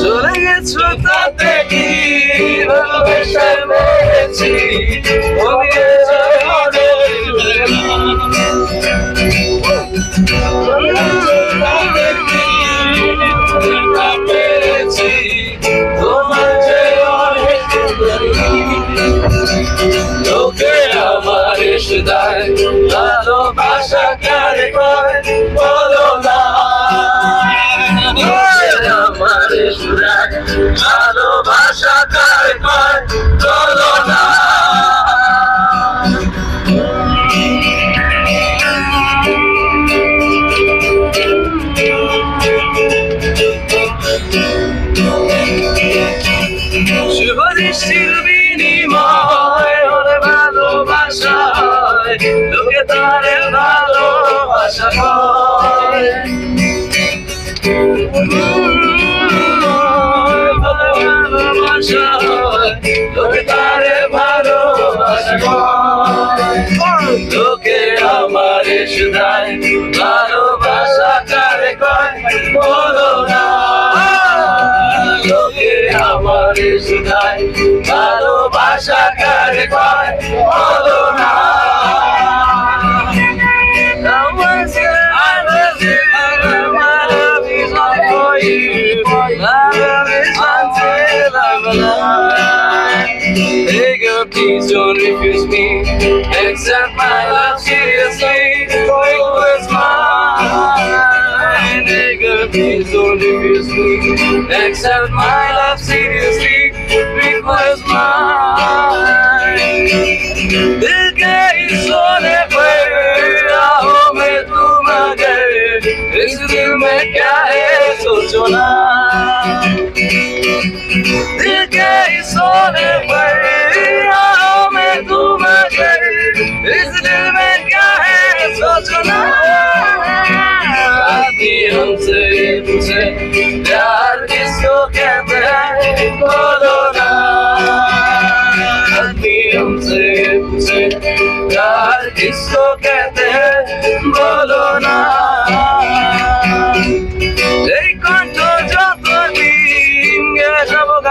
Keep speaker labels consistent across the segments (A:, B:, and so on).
A: চলে গেছো তাতে কি? ভালোবেসে মেরেছি লোকে আমার সদায় ভালোবাসা কারে কয়? বলো না। আমার সদায় ভালোবাসা তারে ভালোবাসা হয় ভালোবাসা। লোকে তারে ভালোবাসা হয়। লোকে আমার সুদায় ভালোবাসা কারে কয় বলো না লোকে আমার সুদায় ভালোবাসা কারে কয় alive. Hey girl, please don't refuse me. Accept my love seriously. It was mine. Hey girl, please don't refuse me. Accept my love seriously. It was mine. दिल के इस सोने पर राहों में तुम आ गए इस दिल में क्या है सोचो ना दिल के सोने पर में तुम आ गए इस दिल में क्या है सोचो ना आती हमसे पूछे प्यार किसको कहते हैं? बोलो ना। आती हमसे पूछे प्यार किसको कहते हैं? बोलो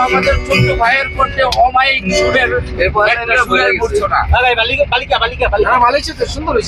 A: আমাদের ছোট্ট ভাইয়ের মধ্যে অমায়িক সুরের
B: বালিকা বালিকা বালিকা
C: হ্যাঁ ভালো হয়েছে তো সুন্দর হয়েছে।